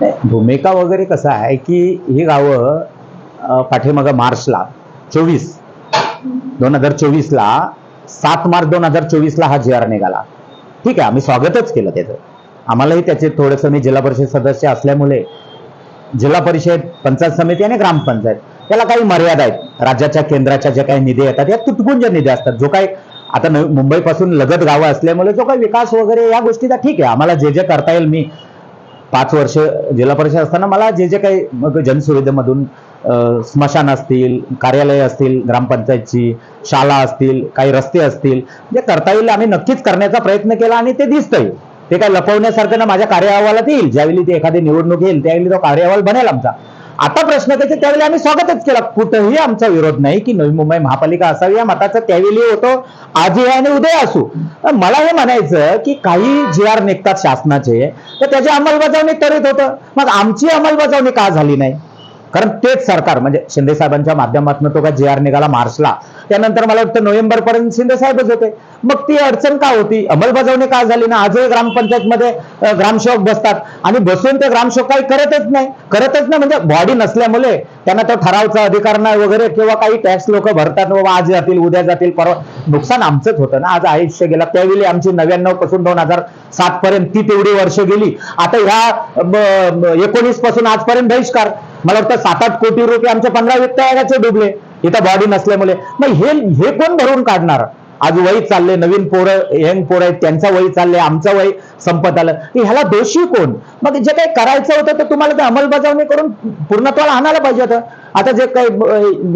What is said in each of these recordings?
भूमिका वगैरे कसं आहे की ही गावं पाठीमागं मार्चला चोवीस दोन हजार चोवीसला सात मार्च दोन हजार चोवीसला हा जी आर निघाला. ठीक आहे आम्ही स्वागतच केलं त्याचं. आम्हालाही त्याचे थोडंसं मी जिल्हा परिषद सदस्य असल्यामुळे जिल्हा परिषद पंचायत समिती आणि ग्रामपंचायत त्याला काही मर्यादा आहेत. राज्याच्या केंद्राच्या ज्या काही निधी येतात या तुटपुंज निधी असतात. जो काही आता मुंबईपासून लगत गावं असल्यामुळे जो काही विकास वगैरे या गोष्टीचा ठीक आहे. आम्हाला जे जे करता येईल मी पाच वर्ष जिल्हा परिषद असताना मला जे जे काही मग जनसुविधेमधून स्मशान असतील कार्यालय असतील ग्रामपंचायतची शाळा असतील काही रस्ते असतील जे करता येईल आम्ही नक्कीच करण्याचा प्रयत्न केला आणि ते दिसतंय. ते काय लपवण्यासारखं ना माझ्या कार्य अहवालात येईल. ज्यावेळी ती एखादी निवडणूक येईल त्यावेळी तो कार्य अहवाल बनेल आमचा. आता प्रश्न त्याचे त्यावेळी आम्ही स्वागतच केला. कुठंही आमचा विरोध नाही की नवी मुंबई महापालिका असावी या मताचा त्यावेळी होतो. आजही आहे आणि उद्या असू. मला हे म्हणायचं की काही जी आर निघतात शासनाचे तर त्याची अंमलबजावणी करीत होतं. मग आमची अंमलबजावणी का झाली नाही? कारण तेच सरकार म्हणजे शिंदे साहेबांच्या माध्यमातून तो का जे आर निघाला मार्चला त्यानंतर मला वाटतं नोव्हेंबर पर्यंत शिंदे साहेबच होते. मग ती अडचण का होती? अंमलबजावणी का झाली ना? आजही ग्रामपंचायतमध्ये ग्रामसेवक बसतात आणि बसून ते ग्रामसेवक काही करतच नाही. करतच नाही म्हणजे बॉडी नसल्यामुळे त्यांना तो ठरावचा अधिकार नाही वगैरे किंवा काही टॅक्स लोक भरतात बाबा आज जातील उद्या जातील परवा नुकसान आमचंच होतं ना? आज आयुष्य गेला. त्यावेळी आमची नव्याण्णवपासून दोन हजार सात पर्यंत ती तेवढी वर्ष गेली. आता ह्या एकोणीसपासून आजपर्यंत बहिष्कार. मला वाटतं सात आठ कोटी रुपये आमचे पंधरा वित्त आयोगाचे डुबले. इथं बॉडी नसल्यामुळे. मग हे हे कोण भरून काढणार? आज वय चालले नवीन पोरं यंग पोरं आहेत त्यांचा वय चालले आमचा वय संपत आलं. की ह्याला दोषी कोण? मग जे काही करायचं होतं तर तुम्हाला ते अंमलबजावणी करून पूर्णत्वाला आणायला पाहिजे होतं. आता जे काही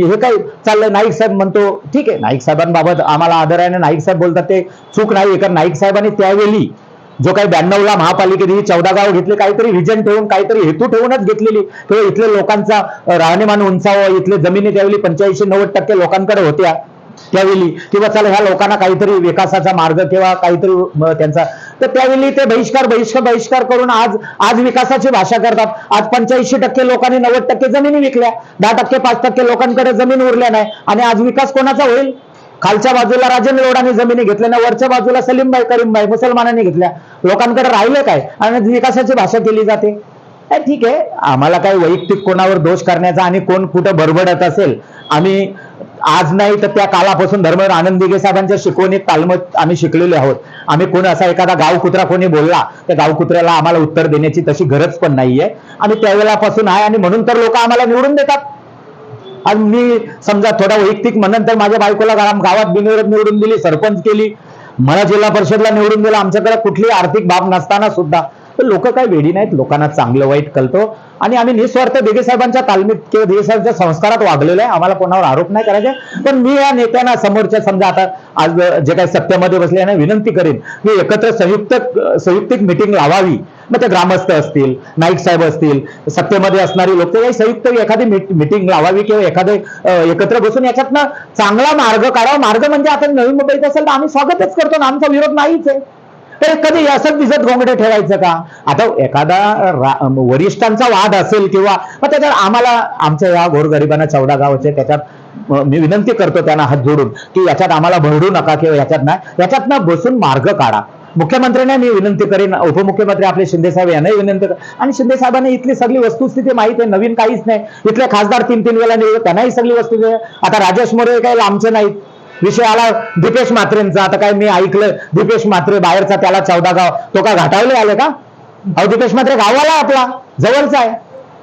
हे काही चाललंय नाईक साहेब म्हणतो ठीक आहे नाईक साहेबांबाबत आम्हाला आदर आहे नाईक साहेब बोलतात ते चूक नाही कारण नाईक साहेबांनी त्यावेळी जो काही ब्याण्णवला महापालिकेने चौदा गाव घेतले काहीतरी विजन ठेवून काहीतरी हेतू ठेवूनच घेतलेली. किंवा इथले लोकांचा राहणीमान उंचावं इथले जमिनी त्यावेळी पंच्याऐंशी नव्वद टक्के लोकांकडे होत्या त्यावेळी. किंवा चला ह्या लोकांना काहीतरी विकासाचा मार्ग किंवा काहीतरी त्यांचा. तर त्यावेळी ते बहिष्कार बहिष्कार बहिष्कार करून आज आज विकासाची भाषा करतात. आज पंच्याऐंशी टक्के लोकांनी नव्वद टक्के जमिनी विकल्या. दहा टक्के पाच टक्के लोकांकडे जमीन उरल्या नाही. आणि आज विकास कोणाचा होईल? खालच्या बाजूला राजेंद्र लोडांनी जमिनी घेतल्या ना वरच्या बाजूला सलीमबाई करीमबाई मुसलमानांनी घेतल्या. लोकांकडे राहिलं काय? आणि विकासाची भाषा केली जाते. ठीक आहे. आम्हाला काही वैयक्तिक कोणावर दोष करण्याचा आणि कोण कुठं बरबडत असेल आम्ही आज नाही तर त्या कालापासून धर्मवीर आनंद दिघे साहेबांच्या शिकवणीत तालमत आम्ही शिकलेले आहोत. आम्ही कोण असा एखादा गाव कुत्रा कोणी बोलला त्या गाव कुत्र्याला आम्हाला उत्तर देण्याची तशी गरज पण नाहीये. आणि त्यावेळेलापासून आहे आणि म्हणून तर लोक आम्हाला निवडून देतात. आणि मी समजा थोडा वैयक्तिक म्हणून तर माझ्या बायकोला गावात बिनविरोध निवडून दिली सरपंच केली. मला जिल्हा परिषदला निवडून दिलं. आमच्याकडे कुठली आर्थिक बाब नसताना सुद्धा. तर लोक काही वेडी नाहीत. लोकांना चांगलं वाईट कळतो. आणि आम्ही निस्वार्थ दिघे साहेबांच्या तालमीत किंवा दिघे साहेबांच्या संस्कारात वागलेलो आहे. आम्हाला कोणावर आरोप नाही करायचे. पण मी या नेत्यांना समोरच्या समजा आता आज जे काही सत्तेमध्ये बसले यांना विनंती करेन. की एकत्र संयुक्त संयुक्तिक मिटिंग लावावी. मग ते ग्रामस्थ असतील नाईक साहेब असतील सत्तेमध्ये असणारी लोक ते संयुक्त एखादी मिटिंग लावावी किंवा एखादे एकत्र बसून याच्यातनं चांगला मार्ग काढावा. मार्ग म्हणजे आता नवीन मुंबईत असेल तर आम्ही स्वागतच करतो ना आमचा विरोध नाहीच आहे. तर कधी असंच दिसत घोंगडे ठेवायचं का? आता एखादा वरिष्ठांचा वाद असेल किंवा मग त्याच्यात आम्हाला आमच्या या गोरगरिबांना चौदा गावचे त्याच्यात मी विनंती करतो त्यांना हात जोडून की याच्यात आम्हाला भरडू नका किंवा याच्यात नाही. याच्यातनं बसून मार्ग काढा. मुख्यमंत्र्यांना मी विनंती करेन उपमुख्यमंत्री आपले शिंदे साहेब यांनाही विनंती कर आणि शिंदे साहेबांनी इथली सगळी वस्तुस्थिती माहिती आहे नवीन काहीच नाही. इथले खासदार तीन तीन वेळा निवडले त्यांनाही सगळी वस्तुस्थिती आता राजेश मोरे काही आमचे नाहीत. विषय आला दीपेश म्हात्रेंचा. आता काय मी ऐकलं दीपेश म्हात्रे बाहेरचा त्याला चौदा गाव. तो का घाटावले आले का? अहो दीपेश म्हात्रे गावाला आपला जवळचा आहे.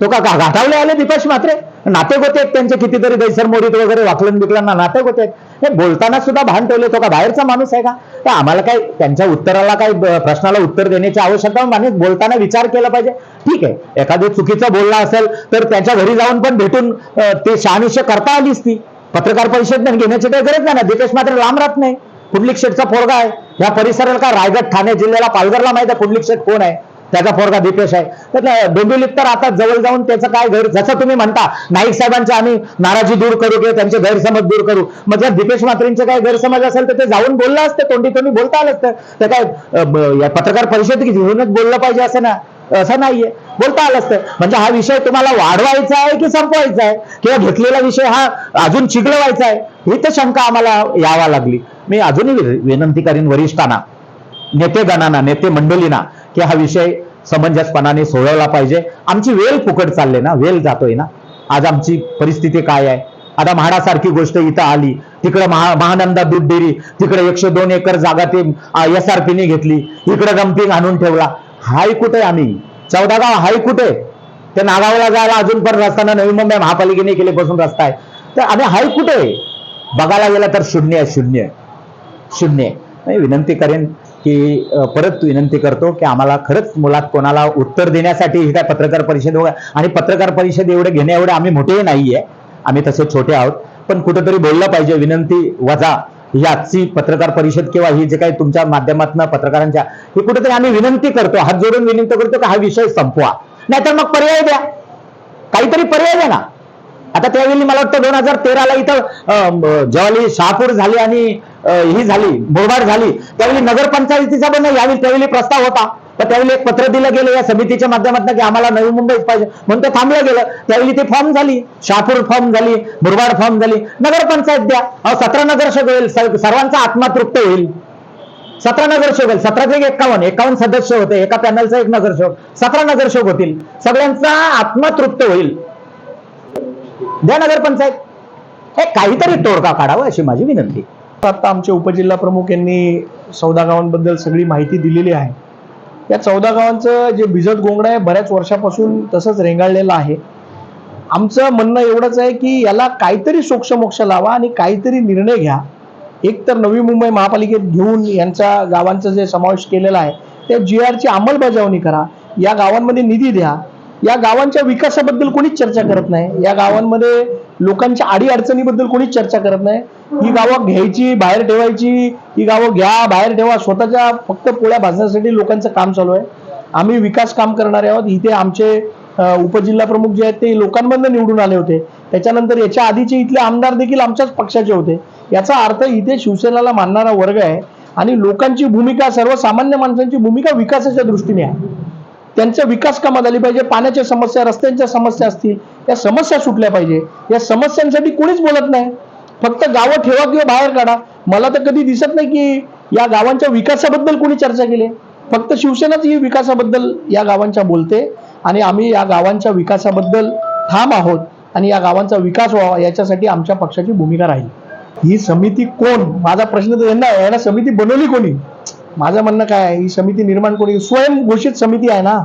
तो का घाटावले आले दीपेश म्हात्रे? नाते होते त्यांचे कितीतरी दैसर मोरीत वगैरे वाकलन बिकलांना नातेक होते हे बोलताना सुद्धा भान ठेवले तो का? बाहेरचा माणूस आहे का? तर आम्हाला काय त्यांच्या उत्तराला काय प्रश्नाला उत्तर देण्याची आवश्यकता माणूस बोलताना विचार केला पाहिजे. ठीक आहे एखादं चुकीचं बोलला असेल तर त्याच्या घरी जाऊन पण भेटून ते शहानिशा करता आलीच ती पत्रकार परिषद घेण्याची काही गरज नाही ना? दीपेश मात्र लांब राहत नाही. कुंडलिक शेठचा पोरगा आहे. या परिसराला का रायगड ठाणे जिल्ह्याला पालघरला माहिती आहे कुंडलिक शेठ कोण आहे? त्याचा पोरगा दीपेश आहे. तर डोंबिवलीत तर आता जवळ जाऊन त्याचं काय गैर जसं तुम्ही म्हणता नाईक साहेबांची आम्ही नाराजी दूर करू किंवा त्यांचे गैरसमज दूर करू. मग जर दीपेश मात्रेंचे काही गैरसमज असेल तर ते जाऊन बोललं असतं तोंडी तोंडी बोलता आलं असतं. तर काय पत्रकार परिषद घेऊनच बोललं पाहिजे असं ना असं नाहीये. बोलता आलं असतं. म्हणजे हा विषय तुम्हाला वाढवायचा आहे की संपवायचा आहे? किंवा घेतलेला विषय हा अजून चिघळवायचा आहे? ही तर शंका आम्हाला यावा लागली. मी अजूनही विनंती करीन वरिष्ठांना नेतेगणांना नेते मंडळींना की हा विषय समंजसपणाने सोडवला पाहिजे. आमची वेल फुकट चालले ना वेल जातोय ना. आज आमची परिस्थिती काय आहे? आता म्हाडासारखी गोष्ट इथं आली. तिकडे महा महानंदा दूध डेअरी तिकडे एकशे दोन एकर जागा ते एस आर पीने घेतली. इकडे डम्पिंग आणून ठेवला. हाय कुठे आम्ही? चौदा गाव हाय कुठे? ते नागावला जायला अजून पण रस्ता ना नवी मुंबई महापालिकेने केले बसून रस्ता आहे. तर आम्ही हाय कुठे? बघायला गेला तर शून्य आहे शून्य आहे. शून्य आहे. विनंती करेन की परत विनंती करतो की आम्हाला खरंच मुलात कोणाला उत्तर देण्यासाठी ही काय पत्रकार परिषद वगैरे आणि पत्रकार परिषद एवढे घेणे एवढे आम्ही मोठेही नाहीये. आम्ही तसे छोटे आहोत. पण कुठेतरी बोललं पाहिजे विनंती वजा ही आजची पत्रकार परिषद किंवा ही जे काही तुमच्या माध्यमातून पत्रकारांच्या ही कुठेतरी आम्ही विनंती करतो. हात जोडून विनंती करतो की हा विषय संपवा. नाहीतर मग पर्याय द्या. काहीतरी पर्याय द्या ना. आता त्यावेळी मला वाटतं दोन हजार तेराला इथं जेव्हा शहापूर झाली आणि ही झाली बोरबाड झाली. त्यावेळी नगरपंचायतीचा पण यावेळी त्यावेळी प्रस्ताव होता. तर त्यावेळी एक पत्र दिलं गेलं या समितीच्या माध्यमातून की आम्हाला नवी मुंबईच पाहिजे म्हणून ते थांबलं गेलं. त्यावेळी ती फॉर्म झाली. शहापूर फॉर्म झाली मुरबाड फॉर्म झाली. नगरपंचायत द्या. अहो सतरा नगरसेवक होईल सर्वांचा आत्मा तृप्त होईल. सतरा नगरसेवक होईल सतराचे एक एकावन्न एकावन्न सदस्य होते. एका पॅनलचा एक नगरसेवक सतरा नगरसेवक होतील. सगळ्यांचा आत्मा तृप्त होईल. द्या नगरपंचायत. हे काहीतरी तोडगा काढावा अशी माझी विनंती. आता आमचे उपजिल्हा प्रमुख यांनी चौदा गावांबद्दल सगळी माहिती दिलेली आहे. या चौदा गावांचं जे भिजत गोंगडं आहे बऱ्याच वर्षापासून तसंच रेंगाळलेलं आहे. आमचं म्हणणं एवढंच आहे की याला काहीतरी सोक्षमोक्ष लावा आणि काहीतरी निर्णय घ्या. एक तर नवी मुंबई महापालिकेत घेऊन यांच्या गावांचा जे समावेश केलेला आहे त्या जी आरची अंमलबजावणी करा. या गावांमध्ये निधी द्या. या गावांच्या विकासाबद्दल कोणीच चर्चा करत नाही. या गावांमध्ये लोकांच्या आडी अडचणीबद्दल कोणीच चर्चा करत नाही. ही गावं घ्यायची बाहेर ठेवायची ही गावं घ्या बाहेर ठेवा स्वतःच्या फक्त पोळ्या भाजण्यासाठी लोकांचं काम चालू आहे. आम्ही विकास काम करणारे आहोत. इथे आमचे उपजिल्हा प्रमुख जे आहेत ते लोकांमधनं निवडून आले होते. त्याच्यानंतर याच्या आधीचे इथले आमदार देखील आमच्याच पक्षाचे होते. याचा अर्थ इथे शिवसेनाला मानणारा वर्ग आहे आणि लोकांची भूमिका सर्वसामान्य माणसांची भूमिका विकासाच्या दृष्टीने आहे. त्यांचा विकास कामात आली पाहिजे पाण्याच्या समस्या रस्त्यांच्या समस्या असतील या समस्या सुटल्या पाहिजे. या समस्यांसाठी कोणीच बोलत नाही. फक्त गावं ठेवा किंवा बाहेर काढा. मला तर कधी दिसत नाही की या गावांच्या विकासाबद्दल कोणी चर्चा केली. फक्त शिवसेनाच ही विकासाबद्दल या गावांच्या बोलते आणि आम्ही या गावांच्या विकासाबद्दल ठाम आहोत आणि या गावांचा विकास व्हावा याच्यासाठी आमच्या पक्षाची भूमिका राहील. ही समिती कोण? माझा प्रश्न तर यांना यांना समिती बनवली कोणी? माझं म्हणणं काय आहे ही समिती निर्माण कोणी स्वयंघोषित समिती आहे ना.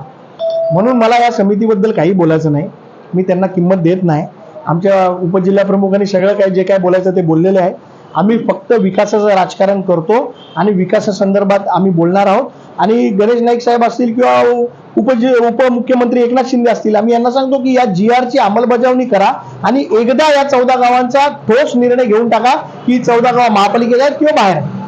म्हणून मला या समितीबद्दल काही बोलायचं नाही. मी त्यांना किंमत देत नाही. आमच्या उपजिल्हा प्रमुखांनी सगळं काय जे काय बोलायचं ते बोललेले आहे. आम्ही फक्त विकासाचं राजकारण करतो आणि विकासासंदर्भात आम्ही बोलणार आहोत. आणि गणेश नाईक साहेब असतील किंवा उपजि उपमुख्यमंत्री एकनाथ शिंदे असतील आम्ही यांना सांगतो की या जी आरची अंमलबजावणी करा आणि एकदा या चौदा गावांचा ठोस निर्णय घेऊन टाका की चौदा गाव महापालिकेत आहेत किंवा बाहेर. आहेत